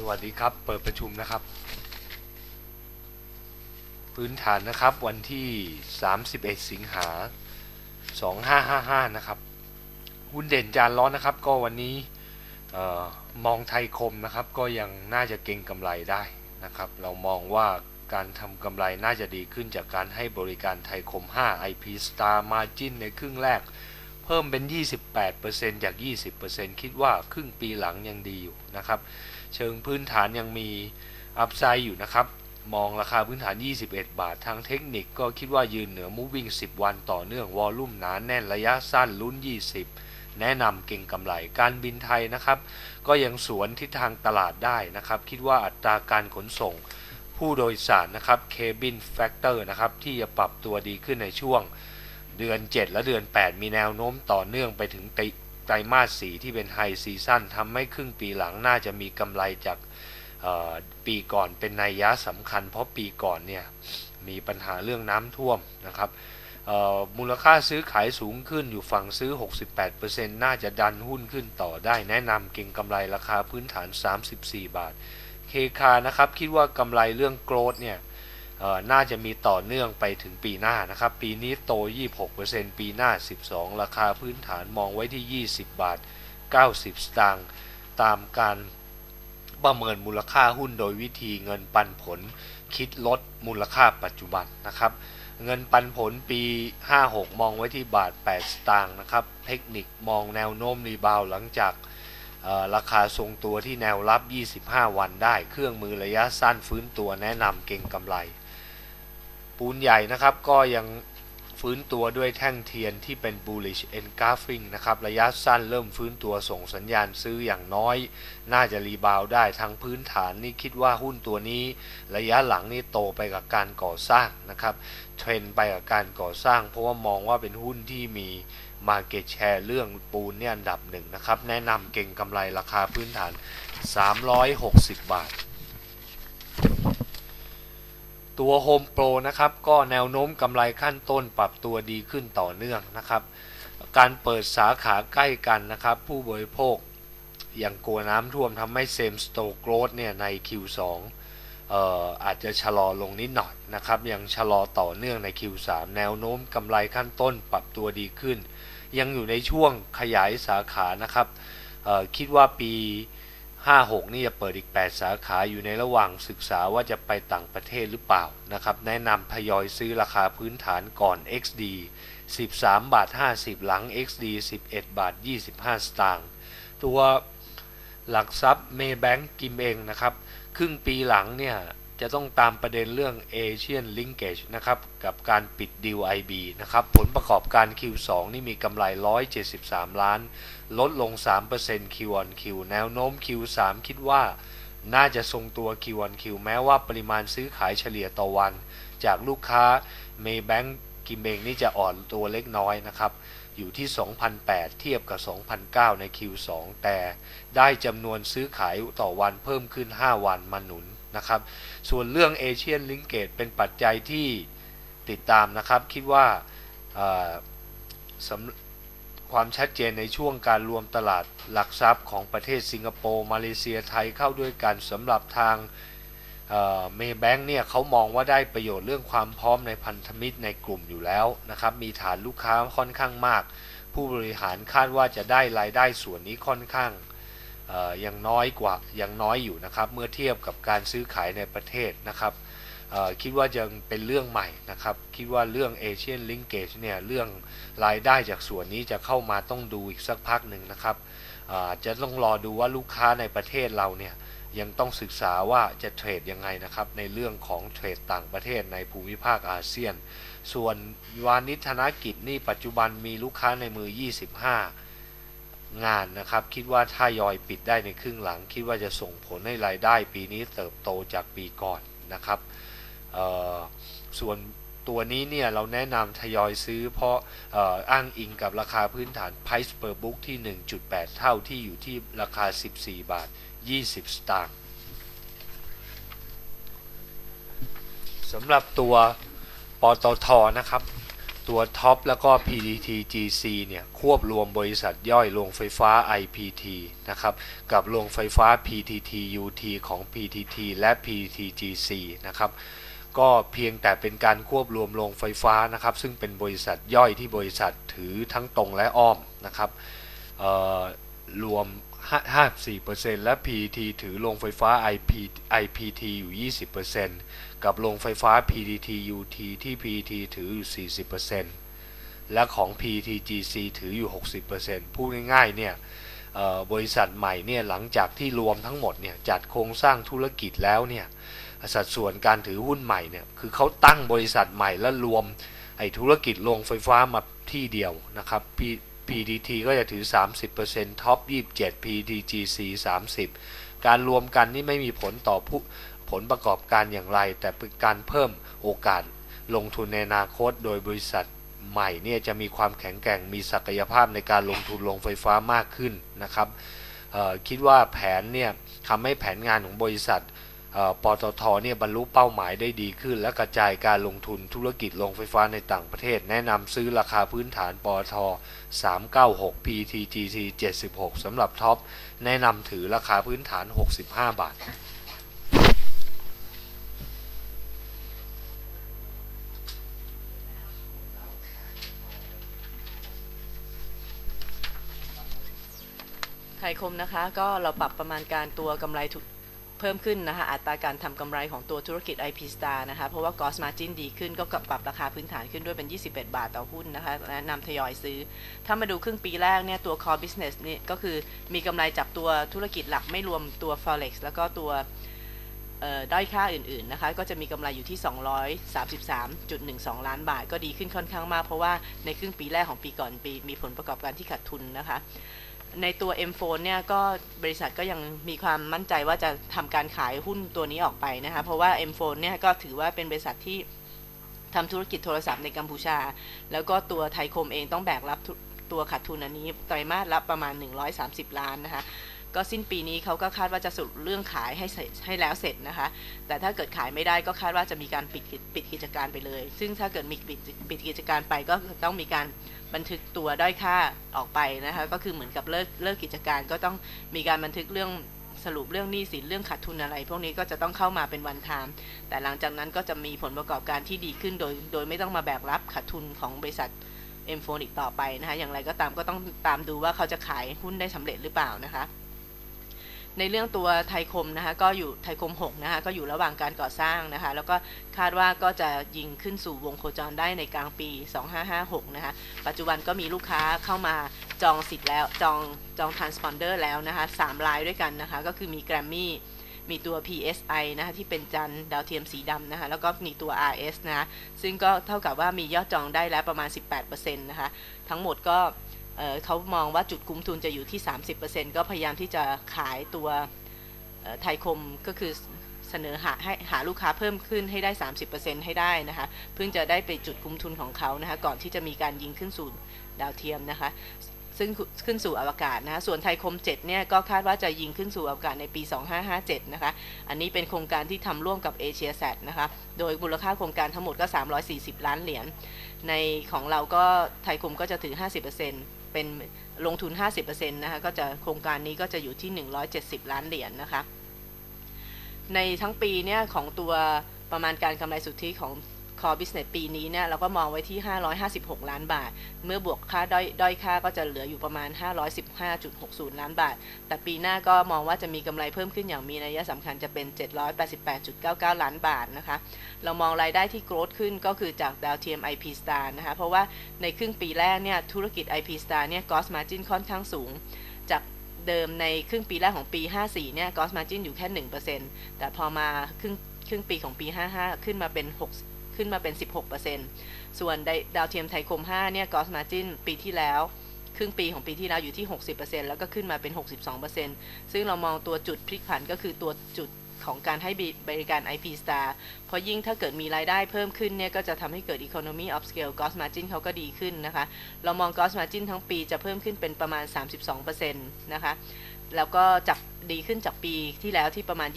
สวัสดีครับ เปิดประชุมนะครับ พื้นฐานนะครับ วันที่ 31 สิงหา 2555 นะครับ หุ้นเด่นจานร้อนนะครับ ก็วันนี้อมองไทยคมนะครับ ก็ยังน่าจะเก็งกำไรได้นะครับ เรามองว่าการทำกำไรน่าจะดีขึ้นจากการให้บริการไทยคม 5 IP Star Margin ในครึ่งแรก เพิ่มเป็น 28%จาก 20%คิดว่าครึ่งปีหลังยังดีอยู่นะครับ เชิงพื้นฐานยังมีอัพไซด์อยู่นะครับ มองราคาพื้นฐาน 21 บาท ทางเทคนิคก็คิดว่ายืนเหนือ moving 10 วันต่อเนื่องวอลลุ่มหนาแน่นระยะสั้นลุ้น 20 แนะนำเก่งกำไรการบินไทยนะครับ ก็ยังสวนทิศทางตลาดได้นะครับ คิดว่าอัตราการขนส่งผู้โดยสารนะครับ cabin factor นะครับ ที่จะปรับตัวดีขึ้นในช่วงเดือน 7 และเดือน 8 มีแนวโน้มต่อเนื่องไปถึงไต ไตรมาสสีที่เป็นไฮซีซั่นทำให้ครึ่งปีหลังน่าจะมีกำไรจากปีก่อนเป็นนัยยะสำคัญ เพราะปีก่อนเนี่ยมีปัญหาเรื่องน้ำท่วมนะครับมูลค่าซื้อขายสูงขึ้นอยู่ฝั่งซื้อ 68%น่าจะดันหุ้นขึ้นต่อได้แนะนำเก่งกำไรราคาพื้นฐาน 34 บาท เคคานะครับ คิดว่ากำไรเรื่องโกรดเนี่ย น่าจะมีต่อเนื่องไปถึงปีหน้านะครับ ปีนี้โต 26%ปีหน้า 12 ราคาพื้นฐานมองไว้ที่ 20 บาท 90 สตางค์ตามการประเมินมูลค่าหุ้นโดยวิธีเงินปันผลคิดลดมูลค่าปัจจุบันนะครับ เงินปันผลปี 56 มองไว้ที่บาท 8 สตางค์นะครับ เทคนิคมองแนวโน้มรีบาวหลังจากราคาทรงตัวที่แนวรับ 25 วันได้ เครื่องมือระยะสั้นฟื้นตัวแนะนำเก่งกำไร ปูนใหญ่นะครับก็ยังฟื้นตัวด้วยแท่งเทียนที่เป็น bullish engulfing นะครับ ระยะสั้นเริ่มฟื้นตัวส่งสัญญาณซื้ออย่างน้อย น่าจะรีบาวได้ทางพื้นฐานนี่คิดว่าหุ้นตัวนี้ ระยะหลังนี่โตไปกับการก่อสร้างนะครับ เทรนไปกับการก่อสร้าง เพราะว่ามองว่าเป็นหุ้นที่มี Market Share เรื่องปูนเนี่ยอันดับหนึ่งนะครับ แนะนำเก่งกำไรราคาพื้นฐาน 360 บาท ตัว Home Pro นะครับก็แนวโน้มกำไรขั้นต้นปรับตัวดีขึ้นต่อเนื่องนะครับ การเปิดสาขาใกล้กันนะครับ ผู้บริโภคอย่างกลัวน้ำท่วมทำให้ Same Store Growth เนี่ยใน Q2 เอ่ออาจจะชะลอลงนิดหน่อยนะครับยังชะลอต่อเนื่องใน Q3 แนวโน้มกำไรขั้นต้นปรับตัวดีขึ้น ยังอยู่ในช่วงขยายสาขานะครับคิดว่าปี 56 นี่จะเปิดอีก 8 สาขาอยู่ในระหว่างศึกษาว่าจะไปต่างประเทศหรือเปล่านะครับ แนะนำทยอยซื้อราคาพื้นฐานก่อน XD 13 บาท 50 หลัง XD 11 บาท 25 สตางค์ตัวหลักทรัพย์เมย์แบงกิมเองนะครับ ครึ่งปีหลังเนี่ย จะต้องตามประเด็นเรื่อง Asian Linkage นะครับกับการปิดดีล IB นะครับผลประกอบการ Q2 นี่มีกำไร 173 ล้าน ลดลง 3% Q on Q แนวโน้ม Q3 คิดว่าน่าจะทรงตัว Q on Q แม้ว่าปริมาณซื้อขายเฉลี่ยต่อวัน จากลูกค้า Maybank กิมเองนี่จะอ่อนตัวเล็กน้อยนะครับ อยู่ที่ 2,008 เทียบกับ 2,009 ใน Q2 แต่ได้จำนวนซื้อขายต่อวันเพิ่มขึ้น 5 วันมาหนุน นะครับ ส่วนเรื่อง Asian Linkage เป็นปัจจัยที่ติดตามนะครับ คิดว่าความชัดเจนในช่วงการรวมตลาดหลักทรัพย์ของประเทศสิงคโปร์ มาเลเซียไทยเข้าด้วยกันสำหรับทางเมย์แบงค์เนี่ยเขามองว่าได้ประโยชน์เรื่องความพร้อมในพันธมิตรในกลุ่มอยู่แล้วนะครับ มีฐานลูกค้าค่อนข้างมาก ผู้บริหารคาดว่าจะได้รายได้ส่วนนี้ค่อนข้าง ยังน้อยกว่ายังน้อยอยู่นะครับ เมื่อเทียบกับการซื้อขายในประเทศนะครับคิดว่ายังเป็นเรื่องใหม่นะครับ คิดว่าเรื่อง Asian Linkage เนี่ยเรื่องรายได้จากส่วนนี้จะเข้ามาต้องดูอีกสักพักหนึ่งนะครับจะต้องรอดูว่าลูกค้าในประเทศเราเนี่ยยังต้องศึกษาว่าจะเทรดยังไงนะครับ ในเรื่องของเทรดต่างประเทศในภูมิภาคอาเซียน ส่วนวานิธนกิจนี่ปัจจุบันมีลูกค้าในมือ 25 งานนะครับ คิดว่าถ้ายอยปิดได้ในครึ่งหลัง คิดว่าจะส่งผลให้รายได้ปีนี้เติบโตจากปีก่อนนะครับส่วนตัวนี้เนี่ยเราแนะนำทยอยซื้อเพราะอ่ออ้างอิงกับราคาพื้นฐาน Price per book ที่ 1.8 เท่าที่อยู่ที่ราคา 14 บาท 20 สตางค์สำหรับตัวปตทนะครับ ตัวท็อปแล้วก็ PTTGC เนี่ยควบรวมบริษัทย่อยโรงไฟฟ้า IPT นะครับกับโรงไฟฟ้า PTTUT ของ PTT และ PTTGC นะครับก็เพียงแต่เป็นการควบรวมโรงไฟฟ้านะครับ ซึ่งเป็นบริษัทย่อยที่บริษัทถือทั้งตรงและอ้อมนะครับรวม 54%และ PTT ถือโรงไฟฟ้า IP IPT อยู่ 20%กับโรงไฟฟ้า PTTUT ที่ PTT ถืออยู่ 40%และของ PTGC ถืออยู่ 60%พูดง่ายๆเนี่ยบริษัทใหม่เนี่ยหลังจากที่รวมทั้งหมดเนี่ยจัดโครงสร้างธุรกิจแล้วเนี่ยสัดส่วนการถือหุ้นใหม่เนี่ยคือเขาตั้งบริษัทใหม่แล้วรวมไอ้ธุรกิจโรงไฟฟ้ามาที่เดียวนะครับ PTT ก็จะถือ 30%ท็อป27 PTGC 30 การรวมกันนี่ไม่มีผลต่อผู้ผลประกอบการอย่างไร แต่เป็นการเพิ่มโอกาสลงทุนในอนาคตโดยบริษัทใหม่เนี่ยจะมีความแข็งแกร่งมีศักยภาพในการลงทุนโรงไฟฟ้ามากขึ้นนะครับคิดว่าแผนเนี่ยทำให้แผนงานของบริษัท ปตทเนี่ยบรรลุเป้าหมายได้ดีขึ้น และกระจายการลงทุนธุรกิจโรงไฟฟ้าในต่างประเทศ แนะนำซื้อราคาพื้นฐานปตท396 PTGC 76สำหรับท็อป แนะนำถือราคาพื้นฐาน 65 บาทไทยคมนะคะ ก็เราปรับประมาณการตัวกำไรทุก เพิ่มขึ้นนะคะอัตราการทำกำไรของตัวธุรกิจ IP Star นะคะเพราะว่า Gross Margin ดีขึ้นก็ปรับราคาพื้นฐานขึ้นด้วยเป็น 21 บาทต่อหุ้นนะคะแนะนำทยอยซื้อ ถ้ามาดูครึ่งปีแรกเนี่ยตัว Core Business นี่ก็คือมีกำไรจากตัวธุรกิจหลักไม่รวมตัว Forex แล้วก็ตัวด้อยค่าอื่นๆนะคะก็จะมีกำไรอยู่ที่ 233.12 ล้านบาท ก็ดีขึ้นค่อนข้างมาก เพราะว่าในครึ่งปีแรกของปีก่อนปี มีผลประกอบการที่ขาดทุนนะคะ ในตัว M4 เนี่ยก็บริษัทก็ยังมีความมั่นใจว่าจะทำการขายหุ้นตัวนี้ออกไปนะคะเพราะว่า M4 เนี่ยก็ถือว่าเป็นบริษัทที่ทำธุรกิจโทรศัพท์ในกัมพูชา แล้วก็ตัวไทยคมเองต้องแบกรับตัวขาดทุนอันนี้ไตรมาสละประมาณ 130 ล้านนะคะ ก็สิ้นปีนี้เขาก็คาดว่าจะสรุปเรื่องขายให้ให้แล้วเสร็จนะคะ แต่ถ้าเกิดขายไม่ได้ก็คาดว่าจะมีการปิดกิจปิดกิจการไปเลย ซึ่งถ้าเกิดมีปิดปิดกิจการไปก็ต้องมีการบันทึกตัวด้อยค่าออกไปนะคะ ก็คือเหมือนกับเลิกเลิกกิจการก็ต้องมีการบันทึกเรื่องสรุปเรื่องหนี้สินเรื่องขาดทุนอะไร พวกนี้ก็จะต้องเข้ามาเป็นวันทามแต่หลังจากนั้นก็จะมีผลประกอบการที่ดีขึ้นโดย โดยไม่ต้องมาแบกรับขาดทุนของบริษัทเอ็มโฟนอีกต่อไปนะคะ อย่างไรก็ตามก็ต้องตามดูว่าเขาจะขายหุ้นได้สำเร็จหรือเปล่านะคะ ในเรื่องตัวไทยคมนะคะก็อยู่ไทยคม6นะคะก็อยู่ระหว่างการก่อสร้างนะคะแล้วก็คาดว่าก็จะยิงขึ้นสู่วงโคจรได้ในกลางปี 2556นะคะปัจจุบันก็มีลูกค้าเข้ามาจองสิทธิ์แล้วจองจองทรานสปอนเดอร์แล้วนะคะ3รายด้วยกันนะคะก็คือมีแกรมมี่มีตัว PSI นะคะที่เป็นจันดาวเทียมสีดำนะคะแล้วก็มีตัว RS นะะซึ่งก็เท่ากับว่ามียอดจองได้แล้วประมาณ 18%นะคะทั้งหมดก็ เเขามองว่าจุดคุ้มทุนจะอยู่ที่ 30%ก็พยายามที่จะขายตัวไทยคมก็คือเสนอหาให้หาลูกค้าเพิ่มขึ้นให้ได้ 30%ให้ได้นะคะ เพิ่งจะได้ไปจุดคุ้มทุนของเขานะคะ ก่อนที่จะมีการยิงขึ้นสู่ดาวเทียมนะคะ ซึ่งขึ้นสู่อวกาศนะคะส่วนไทยคม 7 เนี่ยก็คาดว่าจะยิงขึ้นสู่อวกาศในปี 2557 นะคะ อันนี้เป็นโครงการที่ทำร่วมกับเอเชียแซนะคะ โดยมูลค่าโครงการทั้งหมดก็ 340 ล้านเหรียญ ในของเราก็ไทยคมก็จะถือ 50% เป็นลงทุน 50%นะคะก็จะโครงการนี้ก็จะอยู่ที่ 170 ล้านเหรียญนะคะ ในทั้งปีเนี่ยของตัวประมาณการกำไรสุทธิของ Core Business ปีนี้เนี่ยเราก็มองไว้ที่ 556 ล้านบาท เมื่อบวกค่าด้อยด้อยค่าก็จะเหลืออยู่ประมาณ 515.60 ล้านบาท แต่ปีหน้าก็มองว่าจะมีกำไรเพิ่มขึ้นอย่างมีนัยสำคัญจะเป็น 788.99 ล้านบาทนะคะ เรามองรายได้ที่โกรธขึ้นก็คือจากดาวเทียม IP Star นะคะ เพราะว่าในครึ่งปีแรกเนี่ยธุรกิจ IP Star เนี่ย Gross Margin ค่อนข้างสูง จากเดิมในครึ่งปีแรกของปี 54 เนี่ย Gross Margin อยู่แค่ 1%แต่พอมาครึ่งครึ่งปีของปี 55 ขึ้นมาเป็น 6 ขึ้นมาเป็น 16%ส่วนดาวเทียมไทยคม 5 เนี่ย Gross Margin ปีที่แล้วครึ่งปีของปีที่แล้วอยู่ที่ 60%แล้วก็ขึ้นมาเป็น 62%ซึ่งเรามองตัวจุดพลิกผันก็คือตัวจุดของการให้บริการ IP Star เพราะยิ่งถ้าเกิดมีรายได้เพิ่มขึ้นเนี่ย ก็จะทำให้เกิด Economy of Scale Gross Margin เขาก็ดีขึ้นนะคะ เรามอง Gross Margin ทั้งปีจะเพิ่มขึ้นเป็นประมาณ 32%นะคะ แล้วก็จากดีขึ้นจากปีที่แล้วที่ประมาณ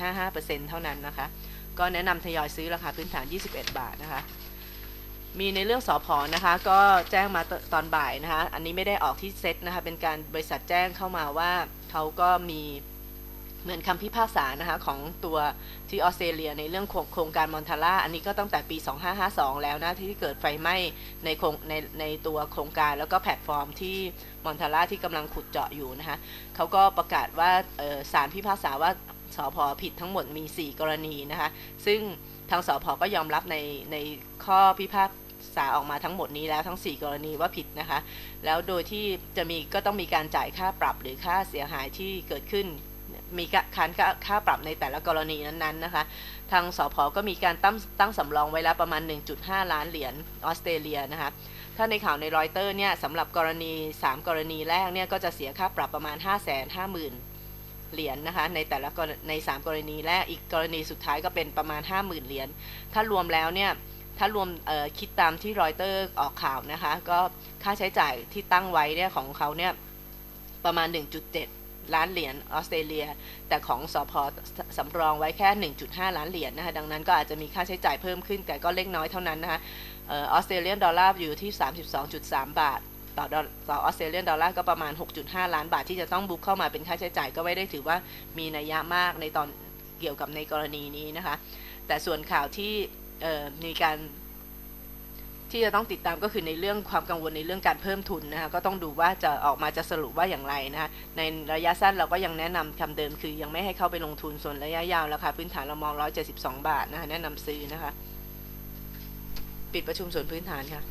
24.55%เท่านั้นนะคะ ก็แนะนำทยอยซื้อราคาพื้นฐาน 21 บาทนะคะ มีในเรื่องสอพอนะคะ ก็แจ้งมาตอนบ่ายนะคะ อันนี้ไม่ได้ออกที่เซตนะคะ เป็นการบริษัทแจ้งเข้ามาว่าเขาก็มีเหมือนคำพิพากษานะคะของตัวที่ออสเตรเลียในเรื่องโครงการมอนทาร่าอันนี้ก็ตั้งแต่ปี 2552 แล้วนะที่เกิดไฟไหม้ในโครงในในตัวโครงการแล้วก็แพลตฟอร์มที่มอนทาร่าที่กำลังขุดเจาะอยู่นะคะเขาก็ประกาศว่าเอ่อศาลพิพากษาว่า สอพอผิดทั้งหมดมี 4 กรณีนะคะ ซึ่งทางสอพอก็ยอมรับในในข้อพิพากษาออกมาทั้งหมดนี้แล้วทั้ง 4 กรณีว่าผิดนะคะ แล้วโดยที่จะมีก็ต้องมีการจ่ายค่าปรับหรือค่าเสียหายที่เกิดขึ้น มีการค่าค่าปรับในแต่ละกรณีนั้นๆนะคะ ทางสพก็มีการตั้งตั้งสำรองไว้แล้วประมาณ 1.5 ล้านเหรียญออสเตรเลียนะคะถ้าในข่าวในรอยเตอร์เนี่ยสำหรับกรณี 3 กรณีแรกเนี่ยก็จะเสียค่าปรับประมาณ 5 5 0 0 0 0 เหรียญนะคะ ในแต่ละใน 3 กรณีแรกอีกกรณีสุดท้ายก็เป็นประมาณ 50,000 เหรียญถ้ารวมแล้วเนี่ยถ้ารวมคิดตามที่รอยเตอร์ออกข่าวนะคะ ก็ค่าใช้จ่ายที่ตั้งไว้เนี่ยของเขาเนี่ยประมาณ 1.7 ล้านเหรียญออสเตรเลีย แต่ของสอพอสำรองไว้แค่ 1.5 ล้านเหรียญนะคะ ดังนั้นก็อาจจะมีค่าใช้จ่ายเพิ่มขึ้น แต่ก็เล็กน้อยเท่านั้นนะคะออออสเตรเลียนดอลลาร์อยู่ที่ 32.3 บาท ต่อดอลต่อออสเตรเลียนดอลลาร์ก็ประมาณ 6.5 ล้านบาทที่จะต้องบุกเข้ามาเป็นค่าใช้จ่ายก็ไม่ได้ถือว่ามีนัยยะมากในตอนเกี่ยวกับในกรณีนี้นะคะ แต่ส่วนข่าวที่มีการที่จะต้องติดตามก็คือในเรื่องความกังวลในเรื่องการเพิ่มทุนนะคะก็ต้องดูว่าจะออกมาจะสรุปว่าอย่างไรนะคะในระยะสั้นเราก็ยังแนะนำคำเดิมคือยังไม่ให้เข้าไปลงทุนส่วนระยะยาวราคาพื้นฐานเรามอง 172 บาทนะคะแนะนำซื้อนะคะ ปิดประชุมส่วนพื้นฐานค่ะ